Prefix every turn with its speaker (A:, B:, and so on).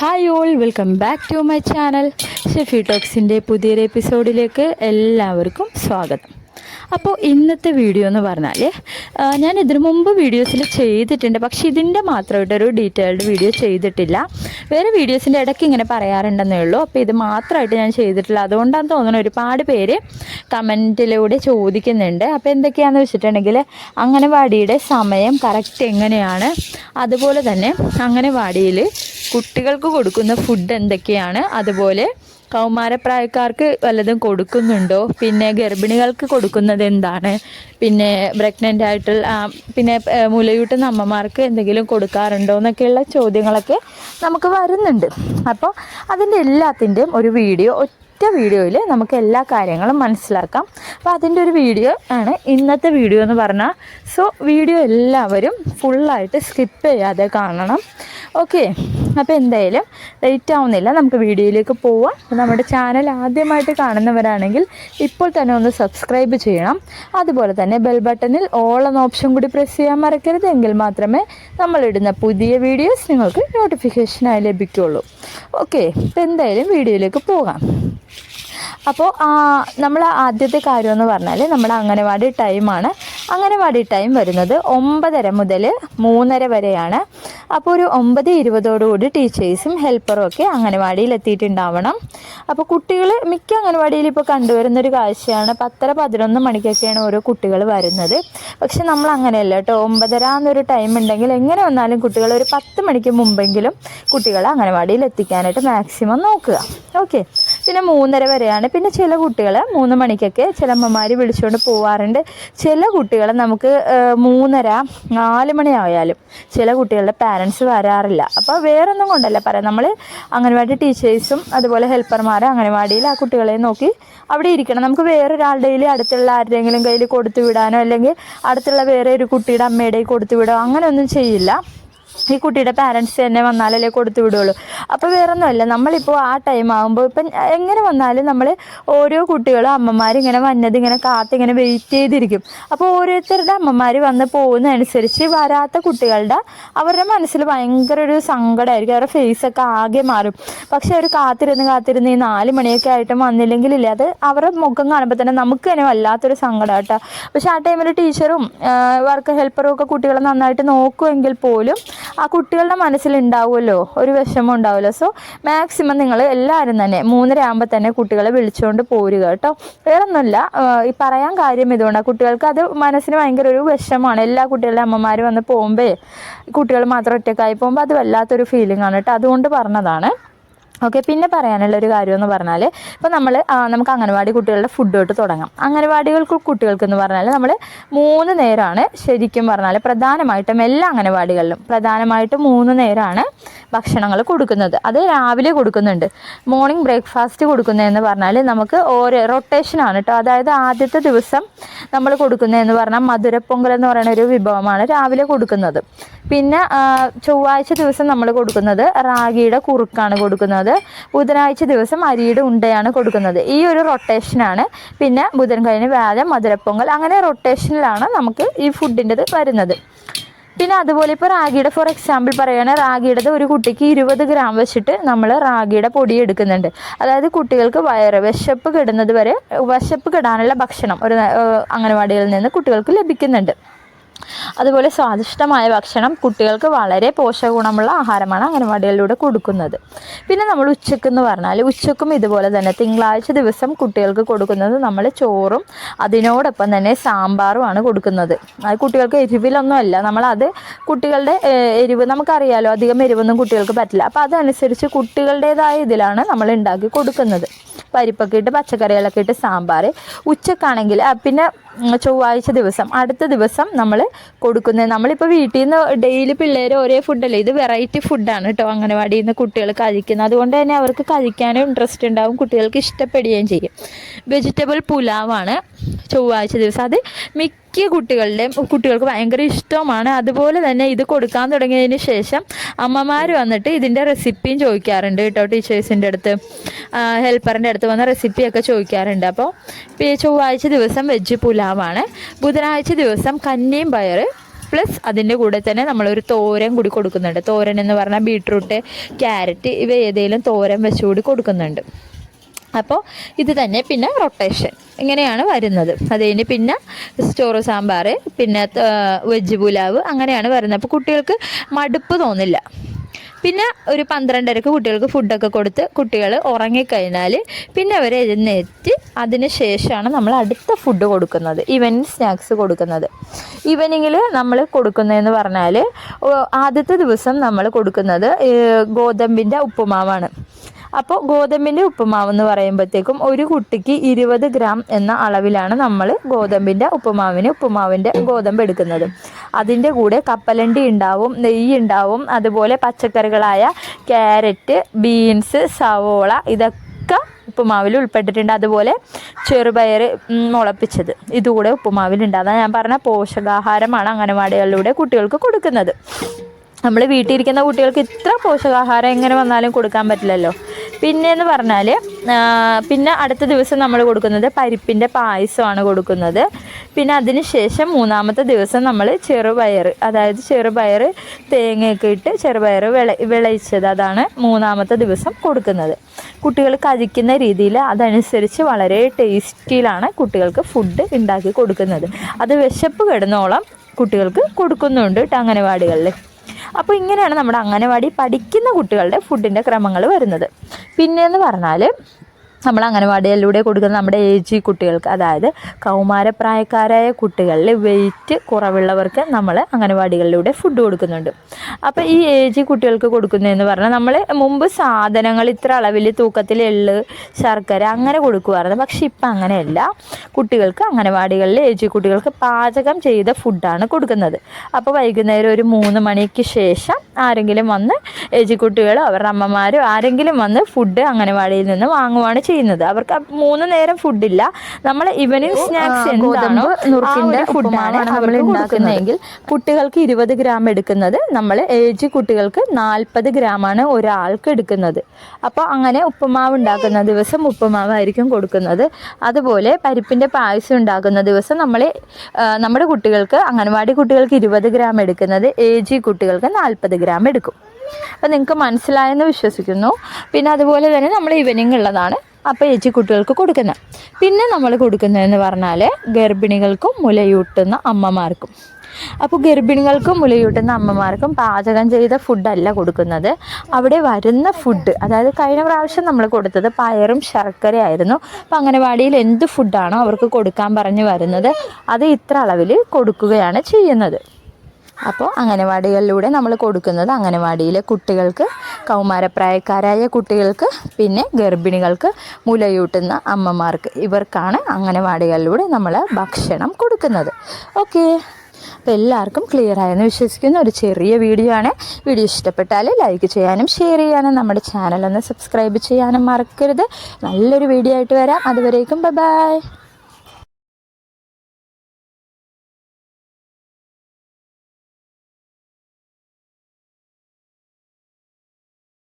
A: Hi all welcome back to my channel Shefi ടോക്സിന്റെ പുതിയൊരു എപ്പിസോഡിലേക്ക് എല്ലാവർക്കും സ്വാഗതം. അപ്പോൾ ഇന്നത്തെ വീഡിയോ എന്ന് പറഞ്ഞാൽ ഞാൻ ഇതിനു മുമ്പ് വീഡിയോസിൽ ചെയ്തിട്ടുണ്ട്. പക്ഷേ ഇതിന്റെ മാത്രമായിട്ടൊരു ഡീറ്റെയിൽഡ് വീഡിയോ ചെയ്തിട്ടില്ല. വേറെ വീഡിയോസിന്റെ ഇടയ്ക്ക് ഇങ്ങനെ പറയാറുണ്ടെന്നേ ഉള്ളൂ. അപ്പോൾ ഇത് മാത്രമായിട്ട് ഞാൻ ചെയ്തിട്ടില്ല. അതുകൊണ്ടാണ് തോന്നുന്നത് ഒരുപാട് പേര് കമന്റിലൂടെ ചോദിക്കുന്നുണ്ട്. അപ്പോൾ എന്തൊക്കെയാണെന്ന് വെച്ചിട്ടുണ്ടെങ്കിൽ അംഗനവാടിയുടെ സമയം കറക്റ്റ് എങ്ങനെയാണ്? അതുപോലെ തന്നെ അംഗനവാടിയിൽ കുട്ടികൾക്ക് കൊടുക്കുന്ന ഫുഡ് എന്തൊക്കെയാണ്? അതുപോലെ കൗമാരപ്രായക്കാർക്ക് വല്ലതും കൊടുക്കുന്നുണ്ടോ? പിന്നെ ഗർഭിണികൾക്ക് കൊടുക്കുന്നത് എന്താണ്? പിന്നെ പ്രഗ്നന്റ് ആയിട്ടുള്ള പിന്നെ മുലയൂട്ടുന്ന അമ്മമാർക്ക് എന്തെങ്കിലും കൊടുക്കാറുണ്ടോ എന്നൊക്കെയുള്ള ചോദ്യങ്ങളൊക്കെ നമുക്ക് വരുന്നുണ്ട്. അപ്പോൾ അതിന്റെ എല്ലാത്തിന്റെയും ഒരു വീഡിയോ ഒറ്റ വീഡിയോയിൽ നമുക്ക് എല്ലാ കാര്യങ്ങളും മനസ്സിലാക്കാം. അപ്പോൾ അതിന്റെ ഒരു വീഡിയോ ആണ് ഇന്നത്തെ വീഡിയോ എന്ന് പറഞ്ഞാൽ സോ വീഡിയോ എല്ലാവരും ഫുള്ളായിട്ട് സ്കിപ്പ് ചെയ്യാതെ കാണണം. ഓക്കെ അപ്പോൾ എന്തായാലും ലേറ്റ് ആവുന്നില്ല. നമുക്ക് വീഡിയോയിലേക്ക് പോവാം. നമ്മുടെ ചാനൽ ആദ്യമായിട്ട് കാണുന്നവരാണെങ്കിൽ ഇപ്പോൾ തന്നെ ഒന്ന് സബ്സ്ക്രൈബ് ചെയ്യണം. അതുപോലെ തന്നെ ബെൽ ബട്ടണിൽ ഓൾ എന്ന ഓപ്ഷൻ കൂടി പ്രസ് ചെയ്യാൻ മറക്കരുത്. എങ്കിൽ മാത്രമേ നമ്മളിടുന്ന പുതിയ വീഡിയോസ് നിങ്ങൾക്ക് നോട്ടിഫിക്കേഷനായി ലഭിക്കുകയുള്ളൂ ഓക്കെ അപ്പോൾ എന്തായാലും വീഡിയോയിലേക്ക് പോകാം. അപ്പോൾ നമ്മൾ ആദ്യത്തെ കാര്യം എന്ന് പറഞ്ഞാൽ നമ്മുടെ അംഗനവാടി ടൈമാണ്. അംഗനവാടി ടൈം വരുന്നത് ഒമ്പതര മുതൽ മൂന്നര വരെയാണ്. അപ്പോൾ ഒരു ഒമ്പത് ഇരുപതോടുകൂടി ടീച്ചേഴ്സും ഹെൽപ്പറും ഒക്കെ അംഗനവാടിയിൽ എത്തിയിട്ടുണ്ടാവണം അപ്പോൾ കുട്ടികൾ മിക്ക അംഗനവാടിയിൽ ഇപ്പോൾ കണ്ടുവരുന്നൊരു കാഴ്ചയാണ്. പത്തര പതിനൊന്ന് മണിക്കൊക്കെയാണ് ഓരോ കുട്ടികൾ വരുന്നത്. പക്ഷെ നമ്മൾ അങ്ങനെയല്ല കേട്ടോ. ഒമ്പതര എന്നൊരു ടൈം ഉണ്ടെങ്കിൽ എങ്ങനെ വന്നാലും കുട്ടികൾ ഒരു പത്ത് മണിക്ക് മുമ്പെങ്കിലും കുട്ടികളെ അംഗനവാടിയിൽ എത്തിക്കാനായിട്ട് മാക്സിമം നോക്കുക. ഓക്കെ. പിന്നെ മൂന്നര വരെയാണ്. പിന്നെ ചില കുട്ടികൾ മൂന്ന് മണിക്കൊക്കെ ചില അമ്മമാർ വിളിച്ചുകൊണ്ട് പോവാറുണ്ട്. ചില കുട്ടികളെ നമുക്ക് മൂന്നര നാല് മണിയായാലും ചില കുട്ടികളുടെ പാരൻസ് വരാറില്ല. അപ്പോൾ വേറൊന്നും കൊണ്ടല്ല പറയാം. നമ്മൾ അംഗനവാടി ടീച്ചേഴ്സും അതുപോലെ ഹെൽപ്പർമാരും അംഗനവാടിയിൽ ആ കുട്ടികളെ നോക്കി അവിടെ ഇരിക്കണം. നമുക്ക് വേറൊരാളുടെ കയ്യിൽ അടുത്തുള്ള ആരുടെയെങ്കിലും കയ്യിൽ കൊടുത്തു വിടാനോ അല്ലെങ്കിൽ അടുത്തുള്ള വേറെ ഒരു കുട്ടിയുടെ അമ്മയുടെ കൊടുത്തു വിടാനോ അങ്ങനെയൊന്നും ചെയ്യില്ല. ഈ കുട്ടിയുടെ പാരൻസ് തന്നെ വന്നാലല്ലേ കൊടുത്തു വിടുള്ളൂ. അപ്പോൾ വേറെ ഒന്നുമല്ല നമ്മളിപ്പോൾ ആ ടൈം ആകുമ്പോൾ ഇപ്പം എങ്ങനെ വന്നാലും നമ്മൾ ഓരോ കുട്ടികളും അമ്മമാരിങ്ങനെ വന്നത് ഇങ്ങനെ കാത്തിങ്ങനെ വെയിറ്റ് ചെയ്തിരിക്കും. അപ്പോൾ ഓരോരുത്തരുടെ അമ്മമാർ വന്ന് പോകുന്നതനുസരിച്ച് വരാത്ത കുട്ടികളുടെ അവരുടെ മനസ്സിൽ ഭയങ്കര ഒരു സങ്കടമായിരിക്കും അവരുടെ ഫേസൊക്കെ ആകെ മാറും. പക്ഷെ അവർ കാത്തിരുന്ന് കാത്തിരുന്ന് ഈ നാല് മണിയൊക്കെ ആയിട്ടും വന്നില്ലെങ്കിലില്ല അത് അവരുടെ മുഖം കാണുമ്പോൾ തന്നെ നമുക്ക് തന്നെ വല്ലാത്തൊരു സങ്കടം കേട്ടോ പക്ഷെ ആ ടൈമിൽ ടീച്ചറും വർക്ക് ഹെൽപ്പറും ഒക്കെ കുട്ടികളെ നന്നായിട്ട് നോക്കുമെങ്കിൽ പോലും ആ കുട്ടികളുടെ മനസ്സിൽ ഉണ്ടാവുമല്ലോ ഒരു വിഷമം ഉണ്ടാവുമല്ലോ. സോ മാക്സിമം നിങ്ങൾ എല്ലാവരും തന്നെ മൂന്നര ആകുമ്പോൾ തന്നെ കുട്ടികളെ വിളിച്ചുകൊണ്ട് പോരുക കേട്ടോ. വേറെ ഒന്നുമില്ല ഈ പറയാൻ കാര്യം ഇതുകൊണ്ടാണ് കുട്ടികൾക്ക് അത് മനസ്സിന് ഭയങ്കര ഒരു വിഷമമാണ്. എല്ലാ കുട്ടികളുടെ അമ്മമാർ വന്ന് പോകുമ്പോൾ കുട്ടികൾ മാത്രം ഒറ്റക്കായി പോകുമ്പോൾ അത് വല്ലാത്തൊരു ഫീലിംഗ് ആണ് കേട്ടോ. അതുകൊണ്ട് പറഞ്ഞതാണ്. ഓക്കെ പിന്നെ പറയാനുള്ള ഒരു കാര്യം എന്ന് പറഞ്ഞാൽ ഇപ്പോൾ നമ്മൾ നമുക്ക് അംഗനവാടി കുട്ടികളുടെ ഫുഡ് തൊട്ട് തുടങ്ങാം. അംഗനവാടികൾക്ക് കുട്ടികൾക്ക് എന്ന് പറഞ്ഞാൽ നമ്മൾ മൂന്ന് നേരമാണ് ശരിക്കും പറഞ്ഞാൽ പ്രധാനമായിട്ടും എല്ലാ അംഗനവാടികളിലും പ്രധാനമായിട്ടും മൂന്ന് നേരമാണ് ഭക്ഷണങ്ങൾ കൊടുക്കുന്നത്. അത് രാവിലെ കൊടുക്കുന്നുണ്ട്. മോർണിംഗ് ബ്രേക്ക്ഫാസ്റ്റ് കൊടുക്കുന്നതെന്ന് പറഞ്ഞാൽ നമുക്ക് ഓരോ റൊട്ടേഷനാണ് കേട്ടോ അതായത് ആദ്യത്തെ ദിവസം നമ്മൾ കൊടുക്കുന്നതെന്ന് പറഞ്ഞാൽ മധുരപ്പൊങ്കൽ എന്ന് പറയുന്ന ഒരു വിഭവമാണ് രാവിലെ കൊടുക്കുന്നത്. പിന്നെ ചൊവ്വാഴ്ച ദിവസം നമ്മൾ കൊടുക്കുന്നത് റാഗിയുടെ കുറുക്കാണ് കൊടുക്കുന്നത്. ബുധനാഴ്ച ദിവസം അരിയുടെ ഉണ്ടയാണ് കൊടുക്കുന്നത്. ഈ ഒരു റൊട്ടേഷനാണ് പിന്നെ ബുധൻ കഴിഞ്ഞ് വ്യാഴം മധുരപ്പൊങ്കൽ അങ്ങനെ റൊട്ടേഷനിലാണ് നമുക്ക് ഈ ഫുഡിന്റെത് വരുന്നത്. പിന്നെ അതുപോലെ ഇപ്പോൾ റാഗിയുടെ ഫോർ എക്സാമ്പിൾ പറയുകയാണെങ്കിൽ റാഗിയുടേത് ഒരു കുട്ടിക്ക് ഇരുപത് ഗ്രാം വെച്ചിട്ട് നമ്മൾ റാഗിയുടെ പൊടി എടുക്കുന്നുണ്ട്. അതായത് കുട്ടികൾക്ക് വയറ് വിശപ്പ് കിടുന്നത് വരെ വിശപ്പ് കിടാനുള്ള ഭക്ഷണം ഒരു അംഗനവാടിയിൽ നിന്ന് കുട്ടികൾക്ക് ലഭിക്കുന്നുണ്ട്. അതുപോലെ സ്വാദിഷ്ടമായ ഭക്ഷണം കുട്ടികൾക്ക് വളരെ പോഷകഗുണമുള്ള ആഹാരമാണ് അംഗനവാടികളിലൂടെ കൊടുക്കുന്നത്. പിന്നെ നമ്മൾ ഉച്ചയ്ക്ക് എന്ന് പറഞ്ഞാൽ ഉച്ചക്കും ഇതുപോലെ തന്നെ തിങ്കളാഴ്ച ദിവസം കുട്ടികൾക്ക് കൊടുക്കുന്നത് നമ്മൾ ചോറും അതിനോടൊപ്പം തന്നെ സാമ്പാറുമാണ് കൊടുക്കുന്നത്. അത് കുട്ടികൾക്ക് എരിവിലൊന്നുമല്ല നമ്മളത് കുട്ടികളുടെ എരിവ് നമുക്കറിയാലോ അധികം എരിവൊന്നും കുട്ടികൾക്ക് പറ്റില്ല. അപ്പോൾ അതനുസരിച്ച് കുട്ടികളുടേതായ ഇതിലാണ് നമ്മൾ ഉണ്ടാക്കി കൊടുക്കുന്നത്. പരിപ്പൊക്കെ ഇട്ട് പച്ചക്കറികളൊക്കെ ഇട്ട് സാമ്പാർ ഉച്ചക്കാണെങ്കിൽ പിന്നെ ചൊവ്വാഴ്ച ദിവസം അടുത്ത ദിവസം നമ്മൾ കൊടുക്കുന്നത് നമ്മളിപ്പോൾ വീട്ടിൽ നിന്ന് ഡെയിലി പിള്ളേർ ഒരേ ഫുഡല്ലേ ഇത് വെറൈറ്റി ഫുഡാണ് കേട്ടോ അംഗനവാടിയിൽ നിന്ന് കുട്ടികൾ കഴിക്കുന്നത്. അതുകൊണ്ട് തന്നെ അവർക്ക് കഴിക്കാനും ഇൻട്രസ്റ്റ് ഉണ്ടാവും കുട്ടികൾക്ക് ഇഷ്ടപ്പെടുകയും ചെയ്യും. വെജിറ്റബിൾ പുലാവാണ് ചൊവ്വാഴ്ച ദിവസം. അത് മിക്ക കുട്ടികളുടെയും കുട്ടികൾക്ക് ഭയങ്കര ഇഷ്ടമാണ്. അതുപോലെ തന്നെ ഇത് കൊടുക്കാൻ തുടങ്ങിയതിന് ശേഷം അമ്മമാർ വന്നിട്ട് ഇതിന്റെ റെസിപ്പിയും ചോദിക്കാറുണ്ട് കേട്ടോ ടീച്ചേഴ്സിന്റെ അടുത്ത്. ഹെൽപ്പറിന്റെ അടുത്ത് വന്ന റെസിപ്പിയൊക്കെ ചോദിക്കാറുണ്ട്. അപ്പോൾ ചൊവ്വാഴ്ച ദിവസം വെജ് പുലാവാണ്. ബുധനാഴ്ച ദിവസം കന്നിയും പയർ പ്ലസ് അതിന്റെ കൂടെ തന്നെ നമ്മളൊരു തോരൻ കൂടി കൊടുക്കുന്നുണ്ട്. തോരൻ എന്ന് പറഞ്ഞാൽ ബീട്രൂട്ട് ക്യാരറ്റ് ഇവ ഏതെങ്കിലും തോരൻ വെച്ചുകൂടി കൊടുക്കുന്നുണ്ട്. അപ്പോൾ ഇത് തന്നെ പിന്നെ റൊട്ടേഷൻ ഇങ്ങനെയാണ് വരുന്നത്. അത് കഴിഞ്ഞ് പിന്നെ ചോറ് സാമ്പാർ പിന്നെ വെജ് പുലാവ് അങ്ങനെയാണ് വരുന്നത്. അപ്പോൾ കുട്ടികൾക്ക് മടുപ്പ് തോന്നില്ല. പിന്നെ ഒരു പന്ത്രണ്ടരക്ക് കുട്ടികൾക്ക് ഫുഡൊക്കെ കൊടുത്ത് കുട്ടികൾ ഉറങ്ങിക്കഴിഞ്ഞാൽ പിന്നെ അവർ എഴുന്നേറ്റ് അതിന് ശേഷമാണ് നമ്മൾ അടുത്ത ഫുഡ് കൊടുക്കുന്നത്. ഈവനിങ് സ്നാക്സ് കൊടുക്കുന്നത്. ഈവനിങ്ങിൽ നമ്മൾ കൊടുക്കുന്നതെന്ന് പറഞ്ഞാൽ ആദ്യത്തെ ദിവസം നമ്മൾ കൊടുക്കുന്നത് ഗോതമ്പിന്റെ ഉപ്പുമാവാണ്. അപ്പോൾ ഗോതമ്പിന്റെ ഉപ്പുമാവ് എന്ന് പറയുമ്പോഴത്തേക്കും ഒരു കുട്ടിക്ക് ഇരുപത് ഗ്രാം എന്ന അളവിലാണ് നമ്മൾ ഗോതമ്പിന്റെ ഉപ്പുമാവിന് ഉപ്പുമാവിന്റെ ഗോതമ്പ് എടുക്കുന്നത്. അതിന്റെ കൂടെ കപ്പലണ്ടി ഉണ്ടാവും നെയ്യ് ഉണ്ടാവും അതുപോലെ പച്ചക്കറികളായ ക്യാരറ്റ് ബീൻസ് സവോള ഇതൊക്കെ ഉപ്പുമാവിൽ ഉൾപ്പെട്ടിട്ടുണ്ട്. അതുപോലെ ചെറുപയർ മുളപ്പിച്ചത്. ഇതുകൂടെ ഉപ്പുമാവിലുണ്ട്. അതാണ് ഞാൻ പറഞ്ഞ പോഷകാഹാരമാണ് അംഗനവാടികളിലൂടെ കുട്ടികൾക്ക് കൊടുക്കുന്നത്. നമ്മൾ വീട്ടിലിരിക്കുന്ന കുട്ടികൾക്ക് ഇത്ര പോഷകാഹാരം എങ്ങനെ വന്നാലും കൊടുക്കാൻ പറ്റില്ലല്ലോ. പിന്നെ എന്ന് പറഞ്ഞാൽ പിന്നെ അടുത്ത ദിവസം നമ്മൾ കൊടുക്കുന്നത് പരിപ്പിന്റെ പായസമാണ് കൊടുക്കുന്നത്. പിന്നെ അതിന് ശേഷം മൂന്നാമത്തെ ദിവസം നമ്മൾ ചെറുപയർ അതായത് ചെറുപയർ തേങ്ങയൊക്കെ ഇട്ട് ചെറുപയർ വിള വിളയിച്ചത് അതാണ് മൂന്നാമത്തെ ദിവസം കൊടുക്കുന്നത്. കുട്ടികൾ കഴിക്കുന്ന രീതിയിൽ അതനുസരിച്ച് വളരെ ടേസ്റ്റിയിലാണ് കുട്ടികൾക്ക് ഫുഡ് ഉണ്ടാക്കി കൊടുക്കുന്നത്. അത് വിശപ്പ് കിടന്നോളം കുട്ടികൾക്ക് കൊടുക്കുന്നുണ്ട് കേട്ടോ അംഗനവാടികളിൽ അപ്പോൾ ഇങ്ങനെയാണ് നമ്മുടെ അംഗനവാടി പഠിക്കുന്ന കുട്ടികളുടെ ഫുഡിന്റെ ക്രമങ്ങൾ വരുന്നത്. പിന്നെയെന്ന് പറഞ്ഞാൽ നമ്മൾ അംഗനവാടിയിലൂടെ കൊടുക്കുന്ന നമ്മുടെ ഏജ് കുട്ടികൾക്ക് അതായത് കൗമാരപ്രായക്കാരായ കുട്ടികളിൽ വെയിറ്റ് കുറവുള്ളവർക്ക് നമ്മൾ അംഗനവാടികളിലൂടെ ഫുഡ് കൊടുക്കുന്നുണ്ട്. അപ്പോൾ ഈ ഏജ് കുട്ടികൾക്ക് കൊടുക്കുന്നതെന്ന് പറഞ്ഞാൽ നമ്മൾ മുമ്പ് സാധനങ്ങൾ ഇത്ര അളവിൽ തൂക്കത്തിൽ എള്ള് ശർക്കര അങ്ങനെ കൊടുക്കുമായിരുന്നു പക്ഷെ ഇപ്പം അങ്ങനെയല്ല. കുട്ടികൾക്ക് അംഗനവാടികളിൽ ഏജ് കുട്ടികൾക്ക് പാചകം ചെയ്ത ഫുഡാണ് കൊടുക്കുന്നത്. അപ്പോൾ വൈകുന്നേരം ഒരു മൂന്ന് മണിക്ക് ശേഷം ആരെങ്കിലും വന്ന് ഏജ് കുട്ടികളോ അവരുടെ അമ്മമാരോ ആരെങ്കിലും വന്ന് ഫുഡ് അംഗനവാടിയിൽ നിന്ന് വാങ്ങുവാണ് ചെയ്യുന്നത്. അവർക്ക് മൂന്ന് നേരം ഫുഡില്ല നമ്മൾ ഈവനിങ് സ്നാക്സ് എന്താണോ നുറുക്കിന്റെ ഫുഡാണ് നമ്മൾ ഉണ്ടാക്കുന്നതെങ്കിൽ കുട്ടികൾക്ക് ഇരുപത് ഗ്രാം എടുക്കുന്നത്. നമ്മൾ ഏജ് കുട്ടികൾക്ക് നാൽപ്പത് ഗ്രാമാണ് ഒരാൾക്ക് എടുക്കുന്നത്. അപ്പോൾ അങ്ങനെ ഉപ്പുമാവ് ഉണ്ടാക്കുന്ന ദിവസം ഉപ്പുമാവായിരിക്കും കൊടുക്കുന്നത്. അതുപോലെ പരിപ്പിന്റെ പായസം ഉണ്ടാക്കുന്ന ദിവസം നമ്മൾ നമ്മുടെ കുട്ടികൾക്ക് അംഗൻവാടി കുട്ടികൾക്ക് ഇരുപത് ഗ്രാം എടുക്കുന്നത്. ഏജ് കുട്ടികൾക്ക് നാൽപ്പത് ഗ്രാം എടുക്കും. അപ്പോൾ നിങ്ങൾക്ക് മനസ്സിലായെന്ന് വിശ്വസിക്കുന്നു. പിന്നെ അതുപോലെ തന്നെ നമ്മൾ ഈവനിങ് ഉള്ളതാണ്. അപ്പോൾ ചേച്ചി കുട്ടികൾക്ക് കൊടുക്കുന്നത് പിന്നെ നമ്മൾ കൊടുക്കുന്നതെന്ന് പറഞ്ഞാൽ ഗർഭിണികൾക്കും മുലയൂട്ടുന്ന അമ്മമാർക്കും. അപ്പോൾ ഗർഭിണികൾക്കും മുലയൂട്ടുന്ന അമ്മമാർക്കും പാചകം ചെയ്ത ഫുഡല്ല കൊടുക്കുന്നത്. അവിടെ വരുന്ന ഫുഡ് അതായത് കഴിഞ്ഞ പ്രാവശ്യം നമ്മൾ കൊടുത്തത് പയറും ശർക്കരയായിരുന്നു അപ്പോൾ അംഗനവാടിയിൽ എന്ത് ഫുഡാണോ അവർക്ക് കൊടുക്കാൻ പറഞ്ഞ് വരുന്നത് അത് ഇത്ര അളവിൽ കൊടുക്കുകയാണ് ചെയ്യുന്നത്. അപ്പോൾ അംഗനവാടികളിലൂടെ നമ്മൾ കൊടുക്കുന്നത് അംഗനവാടിയിലെ കുട്ടികൾക്ക് കൗമാരപ്രായക്കാരായ കുട്ടികൾക്ക് പിന്നെ ഗർഭിണികൾക്ക് മുലയൂട്ടുന്ന അമ്മമാർക്ക് ഇവർക്കാണ് അംഗനവാടികളിലൂടെ നമ്മൾ ഭക്ഷണം കൊടുക്കുന്നത്. ഓക്കെ. അപ്പോൾ എല്ലാവർക്കും ക്ലിയർ ആയെന്ന് വിശ്വസിക്കുന്ന. ഒരു ചെറിയ വീഡിയോ ആണ്. വീഡിയോ ഇഷ്ടപ്പെട്ടാൽ ലൈക്ക് ചെയ്യാനും ഷെയർ ചെയ്യാനും നമ്മുടെ ചാനലൊന്ന് സബ്സ്ക്രൈബ് ചെയ്യാനും മറക്കരുത്. നല്ലൊരു വീഡിയോ ആയിട്ട് വരാം. അതുവരേക്കും ബൈ.